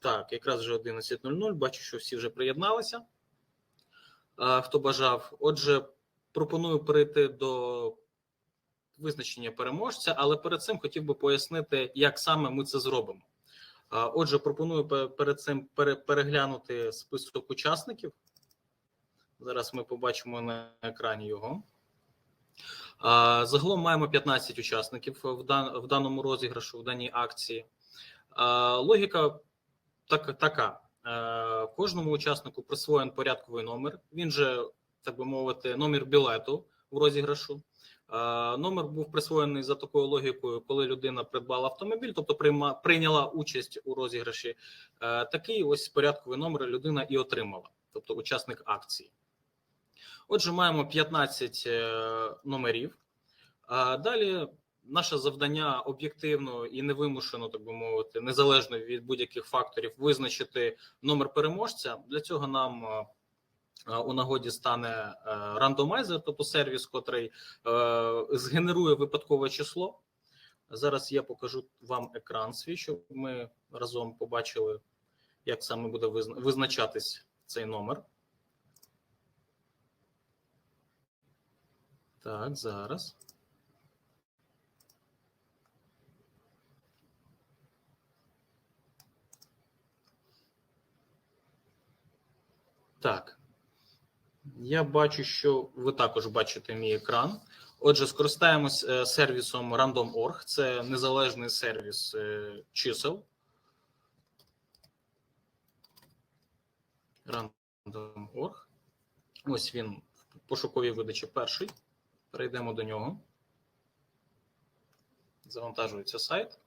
Так, якраз вже 11.00. Бачу, що всі вже приєдналися. Е, Хто бажав. Отже, пропоную перейти до визначення переможця, але перед цим хотів би пояснити, як саме ми це зробимо. Е, Отже, пропоную перед цим переглянути список учасників. Зараз ми побачимо на екрані його. Загалом маємо 15 учасників в, даному розіграшу, в даній акції. Логіка так, така: Е, кожному учаснику присвоєн порядковий номер. Він же, так би мовити, номер білету в розіграшу. Е, Номер був присвоєний за такою логікою, коли людина придбала автомобіль, тобто прийняла участь у розіграші. Е, Такий ось порядковий номер людина і отримала, тобто учасник акції. Отже, маємо 15 е, номерів. Далі наше завдання об'єктивно і невимушено, так би мовити, незалежно від будь-яких факторів, визначити номер переможця. Для цього нам е, е, у нагоді стане е, рандомайзер, тобто сервіс, котрий згенерує випадкове число. Зараз я покажу вам екран свій, щоб ми разом побачили, як саме буде визначатись цей номер. Так, зараз. Так. Я бачу, що ви також бачите мій екран. Отже, скористаємось е, сервісом Random.org. Це незалежний сервіс е, чисел. Random.org. Ось він в пошуковій видачі перший. Перейдемо до нього. Завантажується сайт.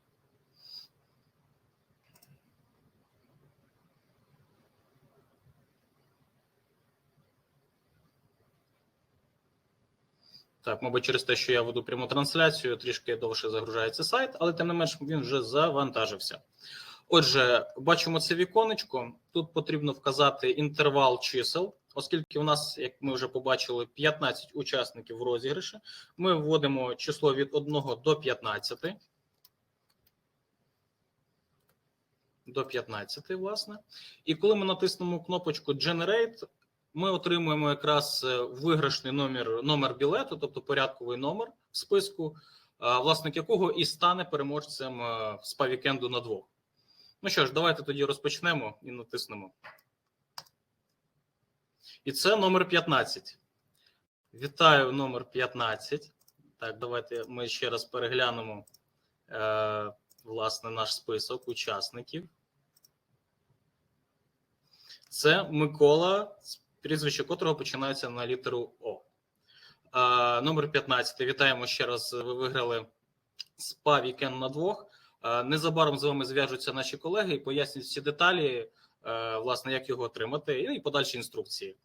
Так, мабуть, через те, що я веду пряму трансляцію, трішки довше загружається сайт, але тим не менш він вже завантажився. Отже, бачимо це віконечко. Тут потрібно вказати інтервал чисел, оскільки у нас, як ми вже побачили, 15 учасників в розіграші. Ми вводимо число від 1 до 15. До 15, власне. І коли ми натиснемо кнопочку Generate, ми отримуємо якраз е, виграшний номер, номер білету, тобто порядковий номер в списку, е, власник якого і стане переможцем е, спа-вікенду на двох. Ну що ж, давайте тоді розпочнемо і натиснемо. І це номер 15. Вітаю номер 15. Так, давайте ми ще раз переглянемо е, власне наш список учасників. Це Микола, прізвище котрого починається на літеру О. Е, номер 15. Вітаємо ще раз. Ви виграли спа вікен на двох. Е, Незабаром з вами зв'яжуться наші колеги і пояснять всі деталі, е, власне, як його отримати, і подальші інструкції.